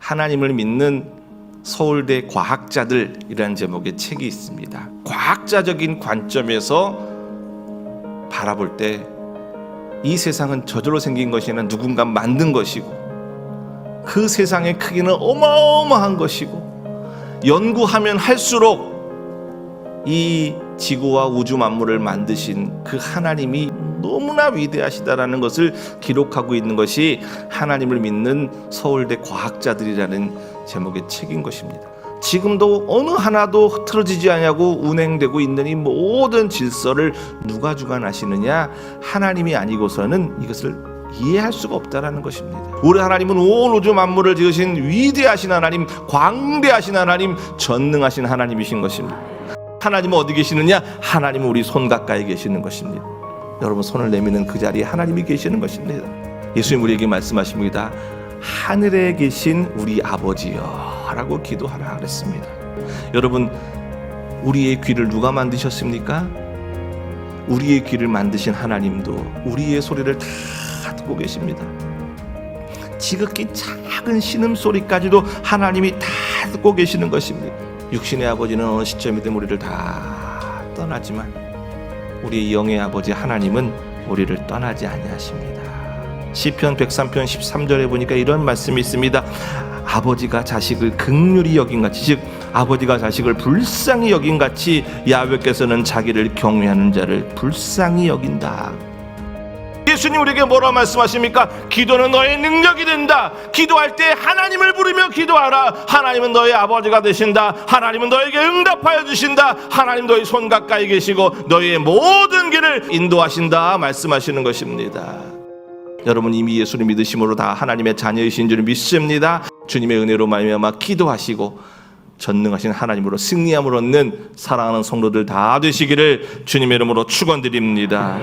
하나님을 믿는 서울대 과학자들이라는 제목의 책이 있습니다. 과학자적인 관점에서 바라볼 때 이 세상은 저절로 생긴 것이 아니라 누군가 만든 것이고 그 세상의 크기는 어마어마한 것이고 연구하면 할수록 이 지구와 우주 만물을 만드신 그 하나님이 너무나 위대하시다라는 것을 기록하고 있는 것이 하나님을 믿는 서울대 과학자들이라는 제목의 책인 것입니다. 지금도 어느 하나도 흐트러지지 않냐고 운행되고 있는 이 모든 질서를 누가 주관하시느냐 하나님이 아니고서는 이것을 이해할 수가 없다라는 것입니다. 우리 하나님은 온 우주 만물을 지으신 위대하신 하나님, 광대하신 하나님, 전능하신 하나님이신 것입니다. 하나님은 어디 계시느냐? 하나님은 우리 손 가까이 계시는 것입니다. 여러분 손을 내미는 그 자리에 하나님이 계시는 것입니다. 예수님 우리에게 말씀하십니다. 하늘에 계신 우리 아버지여 라고 기도하라 그랬습니다. 여러분 우리의 귀를 누가 만드셨습니까? 우리의 귀를 만드신 하나님도 우리의 소리를 다 듣고 계십니다. 지극히 작은 신음 소리까지도 하나님이 다 듣고 계시는 것입니다. 육신의 아버지는 어느 시점이든 우리를 다 떠나지만 우리 영의 아버지 하나님은 우리를 떠나지 아니하십니다. 시편 103편 13절에 보니까 이런 말씀이 있습니다. 아버지가 자식을 극률히 여긴 같이 즉 아버지가 자식을 불쌍히 여긴 같이 야훼께서는 자기를 경외하는 자를 불쌍히 여긴다. 예수님 우리에게 뭐라 말씀하십니까? 기도는 너의 능력이 된다. 기도할 때 하나님을 부르며 기도하라. 하나님은 너의 아버지가 되신다. 하나님은 너에게 응답하여 주신다. 하나님 너의 손 가까이 계시고 너의 모든 길을 인도하신다. 말씀하시는 것입니다. 여러분 이미 예수를 믿으심으로 다 하나님의 자녀이신 줄 믿습니다. 주님의 은혜로 말미암아 기도하시고 전능하신 하나님으로 승리함을 얻는 사랑하는 성도들 다 되시기를 주님의 이름으로 축원드립니다.